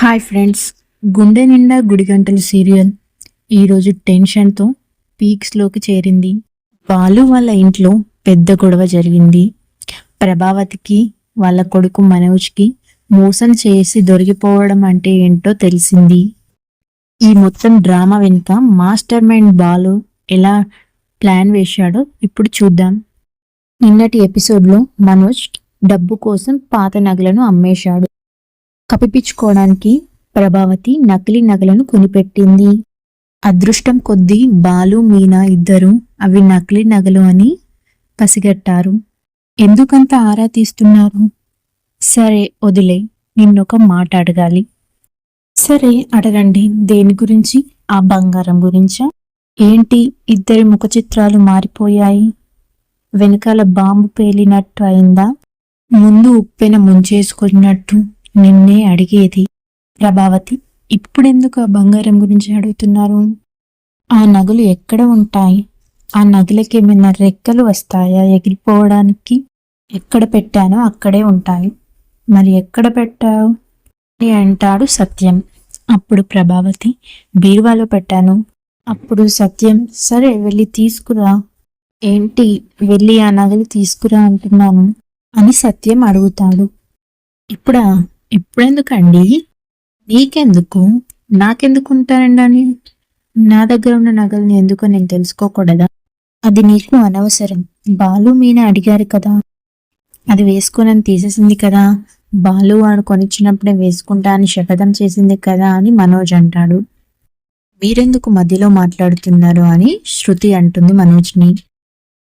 Hi friends గుండె నిండా గుడిగంటలు serial ఈరోజు టెన్షన్తో పీక్స్లోకి చేరింది. బాలు వాళ్ళ ఇంట్లో పెద్ద గొడవ జరిగింది. ప్రభావతికి వాళ్ళ కొడుకు మనోజ్కి మోసం చేసి దొరికిపోవడం అంటే ఏంటో తెలిసింది. ఈ మొత్తం డ్రామా వెనుక మాస్టర్ మైండ్ బాలు ఎలా ప్లాన్ వేశాడో ఇప్పుడు చూద్దాం. నిన్నటి ఎపిసోడ్లో మనోజ్ డబ్బు కోసం పాత నగలను అమ్మేశాడు. కప్పిపించుకోవడానికి ప్రభావతి నకిలీ నగలను కొనిపెట్టింది. అదృష్టం కొద్దీ బాలు మీనా ఇద్దరు అవి నకిలీ నగలు అని పసిగట్టారు. ఎందుకంత ఆరా తీస్తున్నారు? సరే వదిలే నిన్నొక మాట అడగాలి. సరే అడగండి. దేని గురించి? ఆ బంగారం గురించా? ఏంటి ఇద్దరి ముఖ చిత్రాలు మారిపోయాయి? వెనకాల బాంబు పేలినట్టు అయిందా? ముందు ఉప్పెన ముంచేసుకున్నట్టు నిన్నే అడిగేది ప్రభావతి ఇప్పుడెందుకు ఆ బంగారం గురించి అడుగుతున్నారు? ఆ నగలు ఎక్కడ ఉంటాయి? ఆ నగలకి ఏమైనా రెక్కలు వస్తాయా? ఎగిరిపోవడానికి ఎక్కడ పెట్టానో అక్కడే ఉంటాయి. మరి ఎక్కడ పెట్టావు? అని అంటాడు సత్యం. అప్పుడు ప్రభావతి బీరువాలో పెట్టాను. అప్పుడు సత్యం సరే వెళ్ళి తీసుకురా. ఏంటి వెళ్ళి ఆ నగలు తీసుకురా అంటున్నాను అని సత్యం అడుగుతాడు. ఇప్పుడా? ఇప్పుడెందుకండి? నీకెందుకు? నాకెందుకు ఉంటానండి అని నా దగ్గర ఉన్న నగల్ని ఎందుకో నేను తెలుసుకోకూడదా? అది నీకు అనవసరం. బాలు మీన అడిగారు కదా. అది వేసుకొని తీసేసింది కదా. బాలు వాడు కొనిచ్చినప్పుడే వేసుకుంటా అని శపథం చేసింది కదా అని మనోజ్ అంటాడు. మీరెందుకు మధ్యలో మాట్లాడుతున్నారు అని శృతి అంటుంది మనోజ్ని.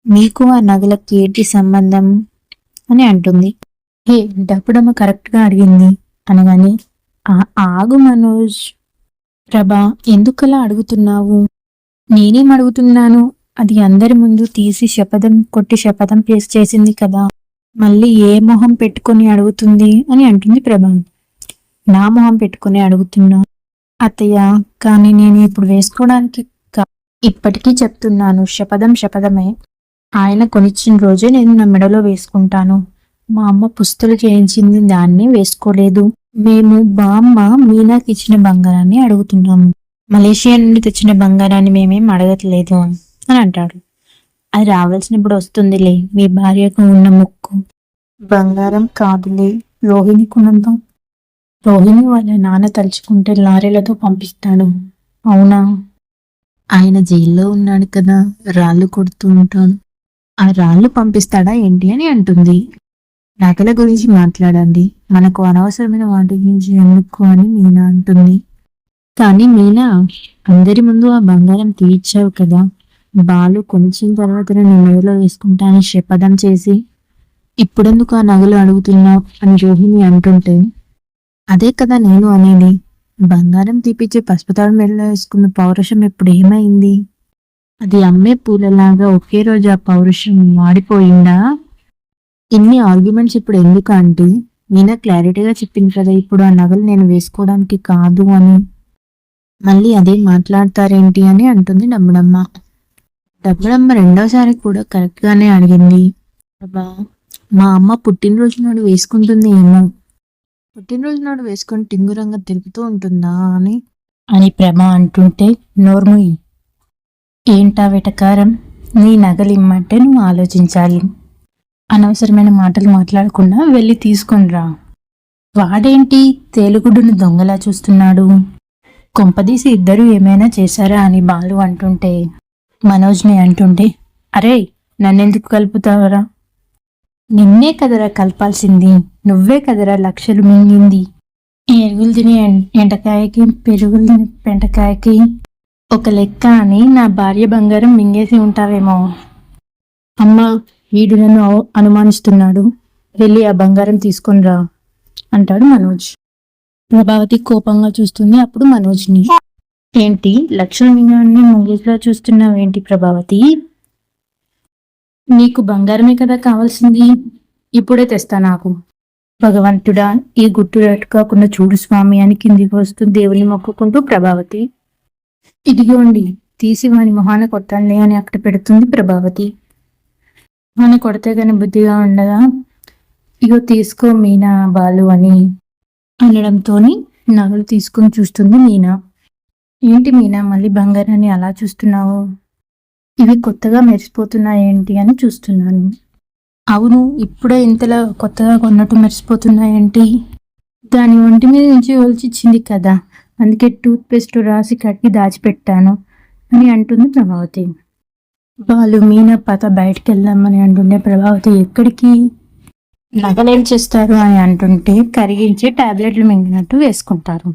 మీకు ఆ నగలకి ఏంటి సంబంధం అని అంటుంది. హే డబ్బుడమ్మ కరెక్ట్గా అడిగింది. అనగానే "ఆ, ఆగు మనోజ్. ప్రభా ఎందుకలా అడుగుతున్నావు? నేనేం అడుగుతున్నాను? అది అందరి ముందు తీసి శపథం కొట్టి శపథం ప్లేస్ చేసింది కదా. మళ్ళీ ఏ మొహం పెట్టుకొని అడుగుతుంది? అని అంటుంది ప్రభా. నా మొహం పెట్టుకొని అడుగుతున్నా. అత్తయ్య కానీ నేను ఇప్పుడు వేసుకోవడానికి ఇప్పటికీ చెప్తున్నాను. శపథం శపథమే. ఆయన కొనిచ్చిన రోజే నేను నా మెడలో వేసుకుంటాను. మా అమ్మ పుస్తలు చేయించింది దాన్ని వేసుకోలేదు. మేము బామ్మ మీనాకి ఇచ్చిన బంగారాన్ని అడుగుతున్నాము. మలేషియా నుండి తెచ్చిన బంగారాన్ని మేమేం అడగట్లేదు అని అంటాడు. అది రావాల్సినప్పుడు వస్తుందిలే మీ భార్యకు ఉన్న ముక్కు. బంగారం కాదులే రోహిణి కునందం. రోహిణి వాళ్ళ నాన్న తలుచుకుంటే లారీలతో పంపిస్తాడు. అవునా? ఆయన జైల్లో ఉన్నాడు కదా రాళ్ళు కొడుతూ ఉంటాడు. ఆ రాళ్ళు పంపిస్తాడా ఏంటి అని అంటుంది. నగల గురించి మాట్లాడండి. మనకు అనవసరమైన వాటి గురించి ఎందుకు అని మీనా అంటుంది. కానీ మీనా అందరి ముందు ఆ బంగారం తీర్చావు కదా. బాలు కొంచెం తర్వాత నేను మెడలో వేసుకుంటానని శపథం చేసి ఇప్పుడెందుకు ఆ నగలు అడుగుతున్నావు? అని రోహిణి అంటుంటే అదే కదా నేను అనేది. బంగారం తీపిచ్చే పసుపుతాడు మెడలో వేసుకున్న పౌరుషం ఇప్పుడు ఏమైంది? అది అమ్మే పూలలాగా ఒకే రోజు ఆ పౌరుషం మాడిపోయిందా? ఇన్ని ఆర్గ్యుమెంట్స్ ఇప్పుడు ఎందుకు అంటే మీనా క్లారిటీగా చెప్పింది కదా ఇప్పుడు ఆ నగలు నేను వేసుకోవడానికి కాదు అని. మళ్ళీ అదే మాట్లాడతారేంటి అని అంటుంది డబ్బుడమ్మ. డబ్బుడమ్మ రెండోసారి కూడా కరెక్ట్గానే అడిగింది. అబ్బా మా అమ్మ పుట్టినరోజు నాడు వేసుకుంటుంది ఏమో. పుట్టినరోజు నాడు వేసుకొని టింగురంగా తిరుగుతూ ఉంటుందా అని. అని ప్రమ అంటుంటే నోర్ముయి. ఏంటా వెటకారం? నీ నగలిమ్మంటే నువ్వు ఆలోచించాలి. అనవసరమైన మాటలు మాట్లాడకుండా వెళ్ళి తీసుకొనిరా. వాడేంటి తేలుగుడును దొంగలా చూస్తున్నాడు? కొంపదీసి ఇద్దరు ఏమైనా చేశారా అని బాలు అంటుంటే మనోజ్ని అంటుంటే అరే నన్నెందుకు కలుపుతావరా? నిన్నే కదరా కలపాల్సింది నువ్వే కదరా లక్షలు మింగింది. ఎరుగులు తిని ఎం- ఎండకాయకి పెరుగులు తిని పెంటకాయకి ఒక లెక్క అని నా భార్య బంగారం మింగేసి ఉంటావేమో. అమ్మా వీడు నన్ను అనుమానిస్తున్నాడు. వెళ్ళి ఆ బంగారం తీసుకొనిరా అంటాడు మనోజ్. ప్రభావతి కోపంగా చూస్తుంది. అప్పుడు మనోజ్ని. ఏంటి? లక్ష్మణ్ని ముంగేసిలా చూస్తున్నావేంటి ప్రభావతి? నీకు బంగారమే కదా కావాల్సింది. ఇప్పుడే తెస్తా నాకు. భగవంతుడా ఈ గుట్టు కాకుండా చూడు స్వామి అని కిందికి వస్తూ దేవుని మొక్కుకుంటూ ప్రభావతి. ఇదిగోండి తీసి వాని మొహాన కొట్టాలి అని అక్కడ పెడుతుంది ప్రభావతి. మన కొడితే కానీ బుద్ధిగా ఉండగా ఇగో తీసుకో మీనా బాలు అని అనడంతోని నగలు తీసుకుని చూస్తుంది మీనా. ఏంటి మీనా మళ్ళీ బంగారాన్ని అలా చూస్తున్నావు? ఇవి కొత్తగా మెరిసిపోతున్నాయేంటి అని చూస్తున్నాను. అవును ఇప్పుడే ఇంతలా కొత్తగా కొన్నట్టు మెరిసిపోతున్నాయేంటి దాని ఒంటి మీద నుంచి ఒలిచిచ్చింది కదా. అందుకే టూత్ పేస్ట్ రాసి కట్టి దాచిపెట్టాను అని అంటుంది ప్రభావతి. వాళ్ళు మీనా పాత బయటికి వెళ్దామని అంటుంటే ప్రభావతి ఎక్కడికి నగలేం చేస్తారు అని అంటుంటే కరిగించి టాబ్లెట్లు మింగినట్టు వేసుకుంటారు.